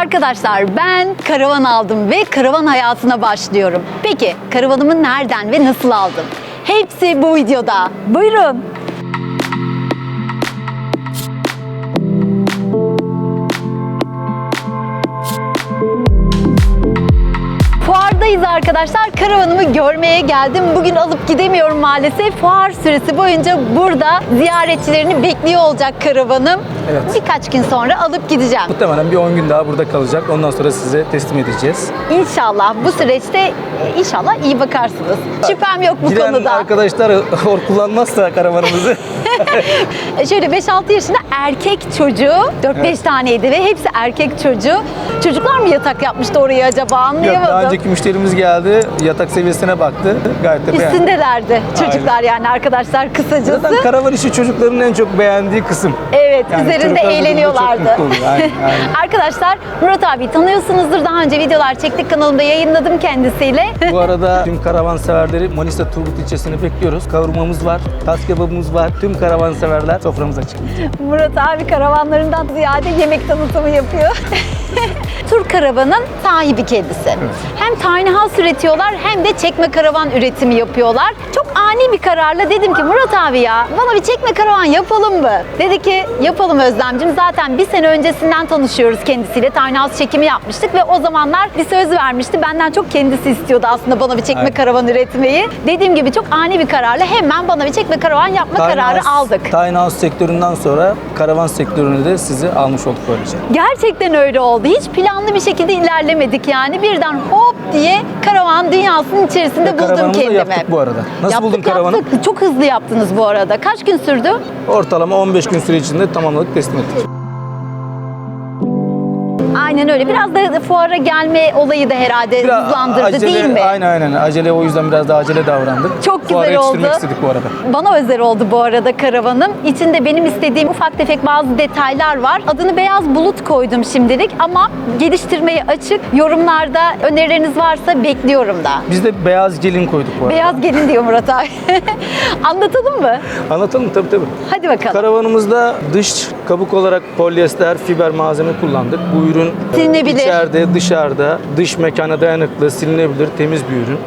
Arkadaşlar ben karavan aldım ve karavan hayatına başlıyorum. Peki karavanımı nereden ve nasıl aldım? Hepsi bu videoda. Buyurun. Fuardayız arkadaşlar. Karavanımı görmeye geldim. Bugün alıp gidemiyorum maalesef. Fuar süresi boyunca burada ziyaretçilerini bekliyor olacak karavanım. Evet. Birkaç gün sonra alıp gideceğim. Muhtemelen bir 10 gün daha burada kalacak. Ondan sonra size teslim edeceğiz. İnşallah bu süreçte e, inşallah iyi bakarsınız. Şüphem yok bu Giden konuda. arkadaşlar hor kullanmazsa karavanımızı Şöyle 5-6 yaşında erkek çocuğu 4-5 Evet. taneydi ve hepsi erkek çocuğu. Çocuklar mı yatak yapmıştı oraya acaba Yok, anlayamadım. daha önceki müşterimiz geldi. Yatak seviyesine baktı. Gayet de beğendi. Üstündelerdi çocuklar yani arkadaşlar kısacası. Zaten karavan işi çocukların en çok beğendiği kısım. Evet, Yani üzerinde eğleniyorlardı. Aynen, aynen. Arkadaşlar Murat abi tanıyorsunuzdur. Daha önce videolar çektik kanalımda yayınladım kendisiyle. Bu arada tüm karavan severleri Manisa Turgut ilçesini bekliyoruz. Kavurmamız var, tas kebabımız var. Tüm karavan severler soframız açık. Murat abi karavanlarından ziyade yemek tanıtımı yapıyor. Tur karavanın sahibi kendisi. Hem house üretiyorlar hem de çekme karavan üretimi yapıyorlar. Çok ani bir kararla dedim ki Murat abi ya bana bir çekme karavan yapalım mı? Dedi ki yapalım Özlemcim. Zaten bir sene öncesinden tanışıyoruz kendisiyle. Tiny house çekimi yapmıştık ve o zamanlar bir söz vermişti. Benden çok kendisi istiyordu aslında bana bir çekme Aynen. karavan üretmeyi. Dediğim gibi çok ani bir kararla hemen bana bir çekme karavan yapma Tiny kararı house- aldık. Tiny House sektöründen sonra karavan sektörünü de sizi almış olduk böylece. Gerçekten öyle oldu. Hiç planlı bir şekilde ilerlemedik yani. Birden hop diye karavan dünyasının içerisinde Ve buldum karavanımızı da kendimi. yaptık bu arada. Nasıl yaptık, buldun karavanı? Yaptık. Çok hızlı yaptınız bu arada. Kaç gün sürdü? Ortalama 15 gün süre içinde tamamladık, teslim ettik. Aynen öyle. Biraz da fuara gelme olayı da herhalde Biraz hızlandırdı acele, değil mi? Aynen aynen. Acele o yüzden biraz daha acele davrandık. Çok Fuara güzel oldu. istedik bu arada. Bana özel oldu bu arada karavanım. İçinde benim istediğim ufak tefek bazı detaylar var. Adını Beyaz Bulut koydum şimdilik ama geliştirmeye açık. Yorumlarda önerileriniz varsa bekliyorum da. Biz de beyaz gelin koyduk bu arada. Beyaz gelin diyor Murat abi. Anlatalım mı? Anlatalım tabii tabii. Hadi bakalım. Karavanımızda dış kabuk olarak polyester, fiber malzeme kullandık. Bu ürün Silinebilir. içeride, dışarıda, dış mekana dayanıklı, silinebilir, temiz bir ürün.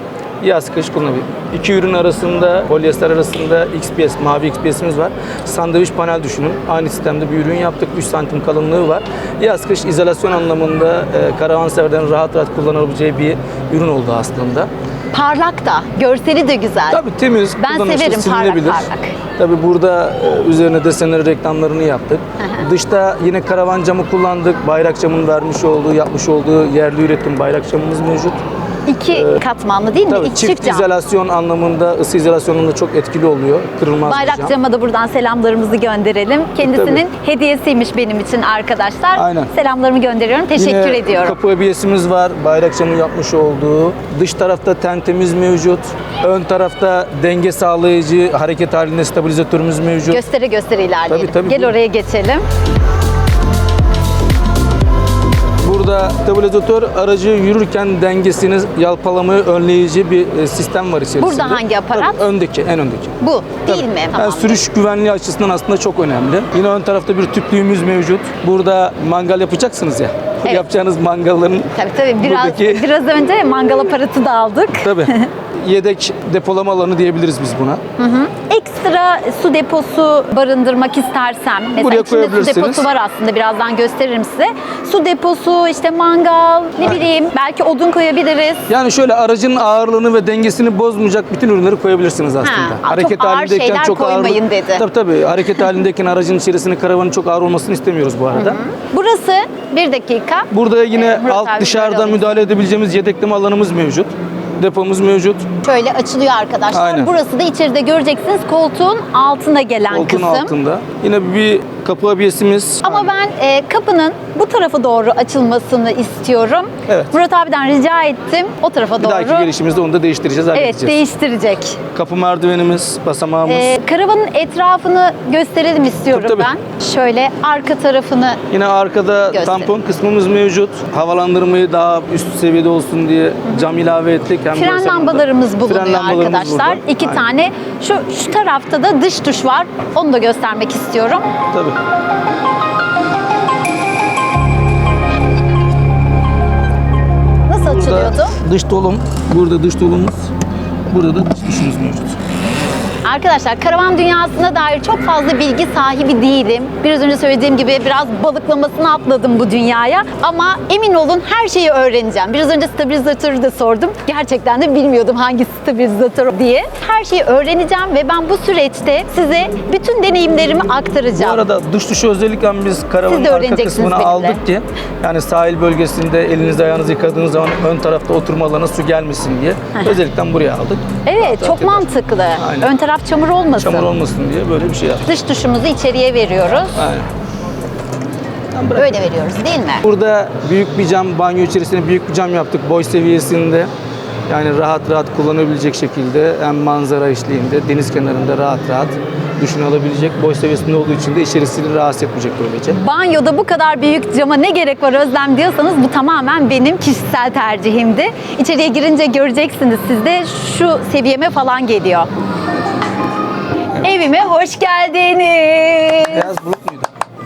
Yaz kış kullanılabilir. İki ürün arasında, polyester arasında XPS, mavi XPS'imiz var. Sandviç panel düşünün. Aynı sistemde bir ürün yaptık. 3 santim kalınlığı var. Yaz kış izolasyon anlamında e, karavan severlerin rahat rahat kullanabileceği bir ürün oldu aslında. Parlak da, görseli de güzel. Tabii temiz, Ben kullanışlı, severim parlak silinebilir. parlak. Tabii burada e, üzerine desenleri, reklamlarını yaptık. Dışta yine karavan camı kullandık. Bayrak camının vermiş olduğu, yapmış olduğu yerli üretim bayrak camımız mevcut. İki katmanlı değil mi? Tabii İki çift cam. izolasyon anlamında, ısı izolasyonunda çok etkili oluyor. Kırılmaz bir Bayrak cam. Da buradan selamlarımızı gönderelim. Kendisinin hediyesiymiş benim için arkadaşlar. Aynen. Selamlarımı gönderiyorum. Teşekkür Yine ediyorum. kapı abiyesimiz var. Bayrak camı yapmış olduğu. Dış tarafta tentemiz mevcut. Ön tarafta denge sağlayıcı, hareket halinde stabilizatörümüz mevcut. Göstere göstere ilerleyelim. Tabii, tabii, Gel buyurun. oraya geçelim. Burada stabilizatör aracı yürürken dengesini yalpalamayı önleyici bir e, sistem var içerisinde. Burada hangi aparat? Tabii, öndeki, en öndeki. Bu değil Tabii. mi? Yani Tamam. sürüş güvenliği açısından aslında çok önemli. Yine ön tarafta bir tüplüğümüz mevcut. Burada mangal yapacaksınız ya. Evet. Yapacağınız mangalların Tabii tabii biraz buradaki- biraz önce mangal aparatı da aldık. tabii yedek depolama alanı diyebiliriz biz buna. Ekstra su deposu barındırmak istersem mesela Buraya içinde su deposu var aslında birazdan gösteririm size. Su deposu, işte mangal, ne bileyim belki odun koyabiliriz. Yani şöyle aracın ağırlığını ve dengesini bozmayacak bütün ürünleri koyabilirsiniz aslında. çok ağır şeyler koymayın dedi. Tabii tabii. Hareket halindeyken aracın içerisine karavanın çok ağır olmasını istemiyoruz bu arada. Burası bir dakika. Burada yine Murat alt dışarıdan müdahale edebileceğimiz yedekleme alanımız mevcut. Depomuz mevcut. Şöyle açılıyor arkadaşlar. Aynen. Burası da içeride göreceksiniz koltuğun altına gelen Koltuğun kısım. altında. Yine bir kapı abiyesimiz. Ama ben e, kapının bu tarafa doğru açılmasını istiyorum. Evet. Murat abiden rica ettim. O tarafa bir doğru. dahaki gelişimizde onu da değiştireceğiz, Evet değiştirecek. kapı merdivenimiz, basamağımız. E, karavanın etrafını gösterelim istiyorum Tabii, tabii. ben. Şöyle arka tarafını Yine arkada Göster. tampon kısmımız mevcut. Havalandırmayı daha üst seviyede olsun diye cam ilave ettik gereken Fren lambalarımız bulunuyor Fren lambalarımız arkadaşlar. Burada. İki Aynen. tane. Şu, şu tarafta da dış duş var. Onu da göstermek istiyorum. Tabii. Nasıl burada açılıyordu? Dış dolum. Burada dış dolumumuz. Burada da dış duşumuz mevcut. Arkadaşlar karavan dünyasına dair çok fazla bilgi sahibi değilim. Biraz önce söylediğim gibi biraz balıklamasını atladım bu dünyaya. Ama emin olun her şeyi öğreneceğim. Biraz önce stabilizatörü de sordum. Gerçekten de bilmiyordum hangi stabilizatör diye. Her şeyi öğreneceğim ve ben bu süreçte size bütün deneyimlerimi Bu aktaracağım. arada dış dışı özellikle biz karavanın arka kısmını benimle. aldık ki yani sahil bölgesinde elinizi ayağınızı yıkadığınız zaman ön tarafta oturma alanına su gelmesin diye özellikle buraya aldık. Evet Rahat çok mantıklı. Aynen. Ön taraf çamur olmasın. Çamur olmasın diye böyle bir şey yaptık. Dış duşumuzu içeriye veriyoruz. Aynen. Bırak. Öyle veriyoruz değil mi? Burada büyük bir cam, banyo içerisinde büyük bir cam yaptık boy seviyesinde. Yani rahat rahat kullanabilecek şekilde hem manzara eşliğinde deniz kenarında rahat rahat duşunu alabilecek boy seviyesinde olduğu için de içerisini rahatsız etmeyecek böylece. Banyoda bu kadar büyük cama ne gerek var Özlem diyorsanız bu tamamen benim kişisel tercihimdi. İçeriye girince göreceksiniz siz de şu seviyeme falan geliyor. Evime hoş geldiniz. Beyaz bulut muydu?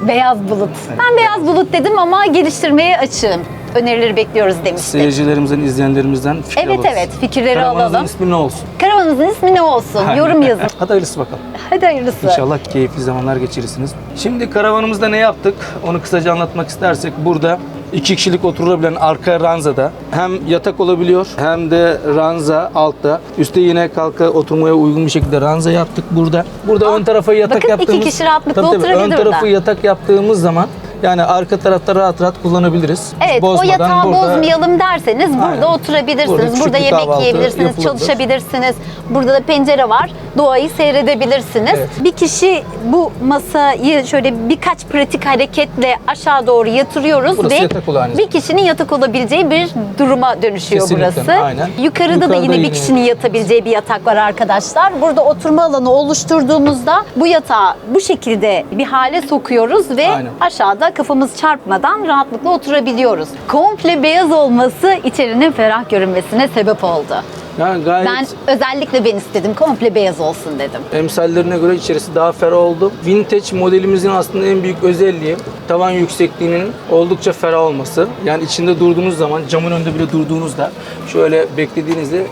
Beyaz bulut. Ben beyaz bulut dedim ama geliştirmeye açığım. Önerileri bekliyoruz demiştik. Seyircilerimizden, izleyenlerimizden fikir Evet alırız. evet fikirleri Karavanınızın alalım. ismi ne olsun? Karavanınızın ismi ne olsun? Yorum yazın. Hadi hayırlısı bakalım. Hadi hayırlısı. İnşallah keyifli zamanlar geçirirsiniz. Şimdi karavanımızda ne yaptık? Onu kısaca anlatmak istersek burada iki kişilik oturulabilen arka ranzada hem yatak olabiliyor hem de ranza altta. Üste yine kalka oturmaya uygun bir şekilde ranza yaptık burada. Burada ön tarafa yatak bakın iki yaptığımız... kişi rahatlıkla Tabii tabii, Ön tarafı orada. yatak yaptığımız zaman yani arka tarafta rahat rahat kullanabiliriz. Evet o bozmadan yatağı burada- bozmayalım derseniz burada Aynen. oturabilirsiniz. Burada Burada, yemek yiyebilirsiniz, yapılabilir. çalışabilirsiniz. Burada da pencere var. Doğayı seyredebilirsiniz. Evet. Bir kişi bu masayı şöyle birkaç pratik hareketle aşağı doğru yatırıyoruz Burası ve yatak bir kişinin yatak olabileceği bir duruma dönüşüyor Kesinlikle, burası. aynen. Yukarıda, da Yukarıda yine bir yine- kişinin yatabileceği bir yatak var arkadaşlar. Burada oturma alanı oluşturduğumuzda bu yatağı bu şekilde bir hale sokuyoruz ve Aynen. aşağıda kafamız çarpmadan rahatlıkla oturabiliyoruz. Komple beyaz olması içerinin ferah görünmesine sebep oldu. Yani gayet Ben özellikle ben istedim. Komple beyaz olsun dedim. Emsallerine göre içerisi daha ferah oldu. Vintage modelimizin aslında en büyük özelliği tavan yüksekliğinin oldukça ferah olması. Yani içinde durduğunuz zaman camın önünde bile durduğunuzda şöyle beklediğinizde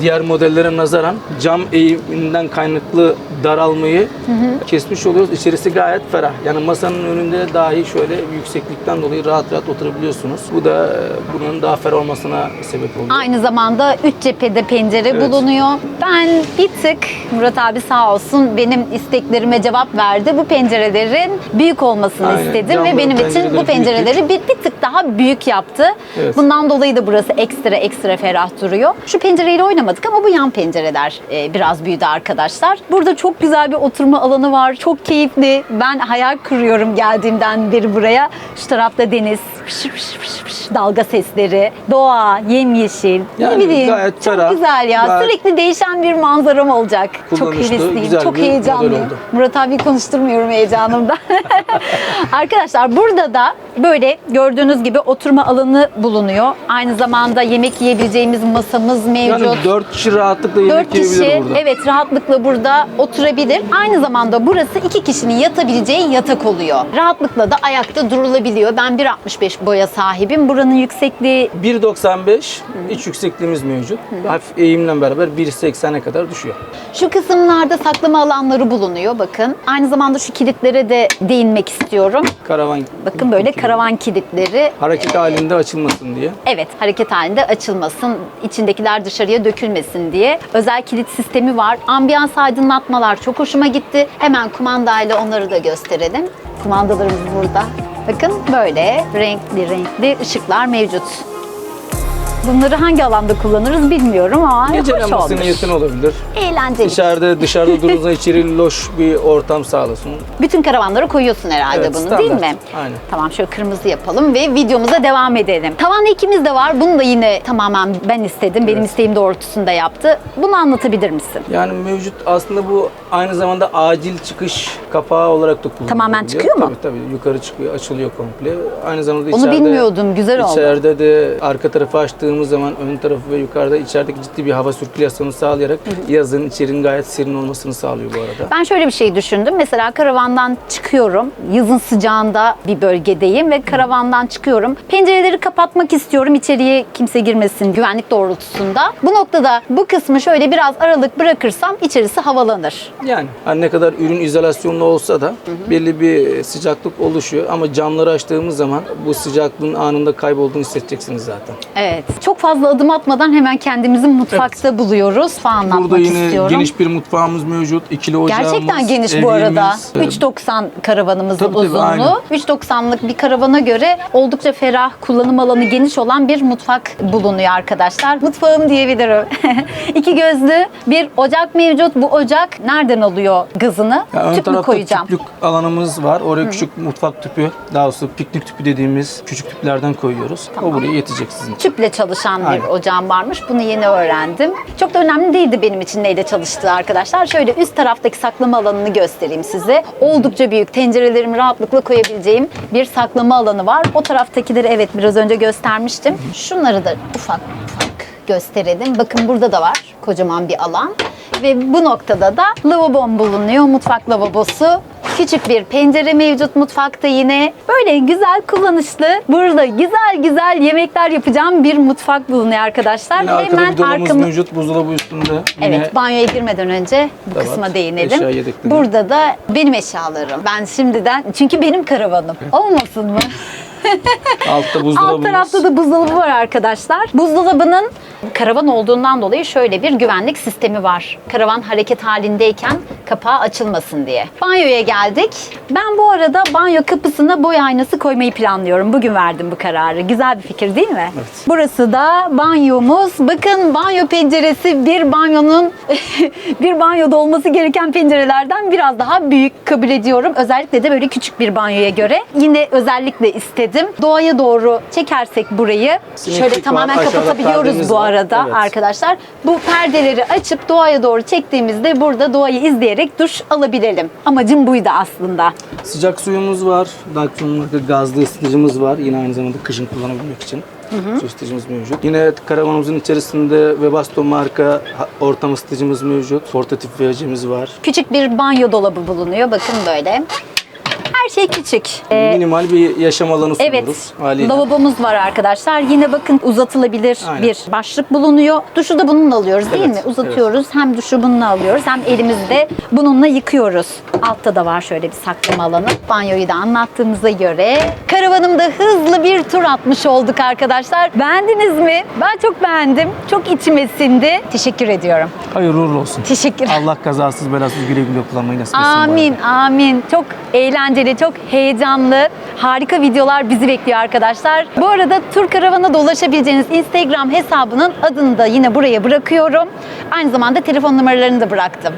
diğer modellere nazaran cam eğiminden kaynaklı daralmayı kesmiş oluyoruz. İçerisi gayet ferah. Yani masanın önünde dahi şöyle yükseklikten dolayı rahat rahat oturabiliyorsunuz. Bu da e, bunun daha ferah olmasına sebep oluyor. Aynı zamanda üç cephede pencere Evet. bulunuyor. Ben bir tık Murat abi sağ olsun benim isteklerime cevap verdi. Bu pencerelerin büyük olmasını Aynen. istedim Camların ve benim için bu pencereleri bir, bir tık daha büyük yaptı. Evet. Bundan dolayı da burası ekstra ekstra ferah duruyor. Şu pencereyle oynamadık ama bu yan pencereler e, biraz büyüdü arkadaşlar. Burada çok güzel bir oturma alanı var. Çok keyifli. Ben hayal kuruyorum geldiğimden beri buraya. Şu tarafta deniz, fış fış fış fış, dalga sesleri, doğa, yemyeşil. Yani ne bileyim. gayet çok ferah, güzel ya. gayet Sürekli değişen bir manzaram olacak. Çok hevesliyim, çok heyecanlıyım. Murat abi konuşturmuyorum heyecanımdan. Arkadaşlar burada da böyle gördüğünüz gibi oturma alanı bulunuyor. Aynı zamanda yemek yiyebileceğimiz masamız mevcut. Yani 4 kişi rahatlıkla yemek Dört yiyebilir kişi burada. evet rahatlıkla burada oturabilir. Aynı zamanda burası iki kişinin yatabileceği yatak oluyor. Rahatlıkla da ayakta durulabiliyor. Ben 1.65 boya sahibim. Buranın yüksekliği 1.95 iç yüksekliğimiz mevcut. Hafif eğimle beraber 1.80'e kadar düşüyor. şu kısımlarda saklama alanları bulunuyor bakın. Aynı zamanda şu kilitlere de değinmek istiyorum. Karavan Bakın böyle karavan kilitleri hareket halinde açılmasın diye. Evet, hareket halinde açılmasın, içindekiler dışarıya dökülmesin diye özel kilit sistemi var. Ambiyans aydınlatmalar çok hoşuma gitti. Hemen kumandayla onları da gösterelim. Kumandalarımız burada. Bakın böyle renkli renkli ışıklar mevcut. Bunları hangi alanda kullanırız bilmiyorum ama Gece hoş lambası olmuş. niyetine olabilir. Eğlenceli. Dışarıda dışarıda durduğunuzda içeri loş bir ortam sağlasın. Bütün karavanlara koyuyorsun herhalde Evet, bunu standart. değil mi? Aynen. Tamam şöyle kırmızı yapalım ve videomuza devam edelim. Tavan ekimiz de var. Bunu da yine tamamen ben istedim. Benim isteğim doğrultusunda yaptı. Bunu anlatabilir misin? Yani mevcut aslında bu aynı zamanda acil çıkış kapağı olarak da kullanılıyor. Tamamen çıkıyor mu? Tabii tabii yukarı çıkıyor, açılıyor komple. Aynı zamanda Onu içeride bilmiyordum, güzel oldu. İçeride de arka tarafı açtığımız açtığımız zaman ön tarafı ve yukarıda içerideki ciddi bir hava sirkülasyonu sağlayarak yazın içerinin gayet serin olmasını sağlıyor bu arada. Ben şöyle bir şey düşündüm. Mesela karavandan çıkıyorum. Yazın sıcağında bir bölgedeyim ve karavandan çıkıyorum. Pencereleri kapatmak istiyorum. içeriye kimse girmesin güvenlik doğrultusunda. Bu noktada bu kısmı şöyle biraz aralık bırakırsam içerisi havalanır. Yani hani ne kadar ürün izolasyonlu olsa da belli bir sıcaklık oluşuyor ama camları açtığımız zaman bu sıcaklığın anında kaybolduğunu hissedeceksiniz zaten. Evet. Çok fazla adım atmadan hemen kendimizi mutfakta buluyoruz. Falan Burada yine istiyorum. geniş bir mutfağımız mevcut. ikili ocağımız, Gerçekten geniş bu arada. evimiz, 3.90 karavanımızın Tabii, uzunluğu. 3.90'lık bir karavana göre oldukça ferah, kullanım alanı geniş olan bir mutfak bulunuyor arkadaşlar. Mutfağım diyebilirim. İki gözlü bir ocak mevcut. Bu ocak nereden alıyor gazını? Ya ön Tüp mü koyacağım? tüplük alanımız var. Oraya küçük mutfak tüpü, daha doğrusu piknik tüpü dediğimiz küçük tüplerden koyuyoruz. O buraya yetecek sizin için. Tüple çalışan bir Aynen. ocağım varmış. Bunu yeni öğrendim. Çok da önemli değildi benim için neyle çalıştığı arkadaşlar. Şöyle üst taraftaki saklama alanını göstereyim size. Oldukça büyük. Tencerelerimi rahatlıkla koyabileceğim bir saklama alanı var. O taraftakileri evet biraz önce göstermiştim. Şunları da ufak ufak gösterelim. Bakın burada da var kocaman bir alan. Ve bu noktada da lavabom bulunuyor. Mutfak lavabosu. Küçük bir pencere mevcut mutfakta yine. Böyle güzel kullanışlı. Burada güzel güzel yemekler yapacağım bir mutfak bulunuyor arkadaşlar. Yine arkada Hemen bir dolabımız arkamı... mevcut buzdolabı üstünde. Yine Evet, banyoya girmeden önce bu var. kısma değinelim. Yedekleri. Burada da benim eşyalarım. Ben şimdiden, çünkü benim karavanım. Olmasın mı? altta buzdolabımız. Alt tarafta da buzdolabı var arkadaşlar. Buzdolabının karavan olduğundan dolayı şöyle bir güvenlik sistemi var. Karavan hareket halindeyken kapağı açılmasın diye. Banyoya geldik. Ben bu arada banyo kapısına boy aynası koymayı planlıyorum. Bugün verdim bu kararı. Güzel bir fikir değil mi? Evet. Burası da banyomuz. Bakın banyo penceresi bir banyonun bir banyoda olması gereken pencerelerden biraz daha büyük kabul ediyorum. Özellikle de böyle küçük bir banyoya göre. Yine özellikle istedim. Doğaya doğru çekersek burayı Sineklik şöyle var, tamamen aşağıda kapatabiliyoruz perdemiz bu var. arada Evet. arkadaşlar. Bu perdeleri açıp doğaya doğru çektiğimizde burada doğayı izleyerek duş alabilelim. Amacım buydu aslında. Sıcak suyumuz var. Daktium'da gazlı ısıtıcımız var. Yine aynı zamanda kışın kullanabilmek için. Su ısıtıcımız mevcut. Yine karavanımızın içerisinde Webasto marka ortam ısıtıcımız mevcut. Portatif vericimiz var. Küçük bir banyo dolabı bulunuyor. Bakın böyle. Her şey küçük. Ee, Minimal bir yaşam alanı sunuyoruz. Evet, haliyle. lavabomuz var arkadaşlar. Yine bakın uzatılabilir Aynen. bir başlık bulunuyor. Duşu da bununla alıyoruz değil Evet, mi? Uzatıyoruz. Hem duşu bununla alıyoruz hem elimizi de bununla yıkıyoruz. Altta da var şöyle bir saklama alanı. Banyoyu da anlattığımıza göre karavanımda hızlı bir tur atmış olduk arkadaşlar. Beğendiniz mi? Ben çok beğendim. Çok içime sindi. Teşekkür ediyorum. Hayırlı uğurlu olsun. Teşekkür Allah kazasız belasız güle güle kullanmayı nasip etsin. Amin, amin. Çok eğlenceli, çok heyecanlı, harika videolar bizi bekliyor arkadaşlar. Bu arada tur karavana da ulaşabileceğiniz Instagram hesabının adını da yine buraya bırakıyorum. Aynı zamanda telefon numaralarını da bıraktım.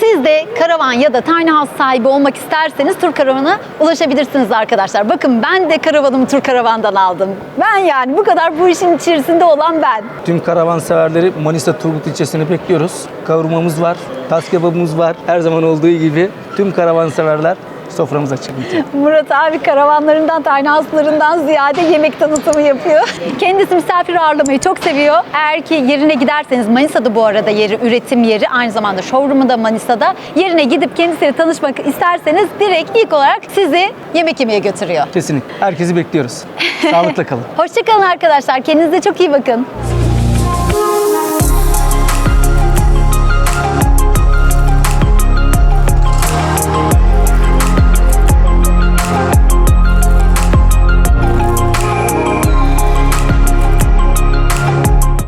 Siz de karavan ya da tiny house sahibi olmak isterseniz tur karavana ulaşabilirsiniz arkadaşlar. Bakın ben de karavanımı tur karavandan aldım. Ben yani bu kadar bu işin içerisinde olan ben. Tüm karavan severleri Manisa Turgut ilçesini bekliyoruz. Kavurmamız var, tas kebabımız var. Her zaman olduğu gibi tüm karavan severler soframız açık. Murat abi karavanlarından, tiny house'larından ziyade yemek tanıtımı yapıyor. Kendisi misafir ağırlamayı çok seviyor. Eğer ki yerine giderseniz Manisa'da bu arada yeri, üretim yeri. Aynı zamanda showroom'u da Manisa'da. Yerine gidip kendisiyle tanışmak isterseniz direkt ilk olarak sizi yemek yemeye götürüyor. Kesinlikle. Herkesi bekliyoruz. Sağlıkla kalın. Hoşçakalın arkadaşlar. Kendinize çok iyi bakın.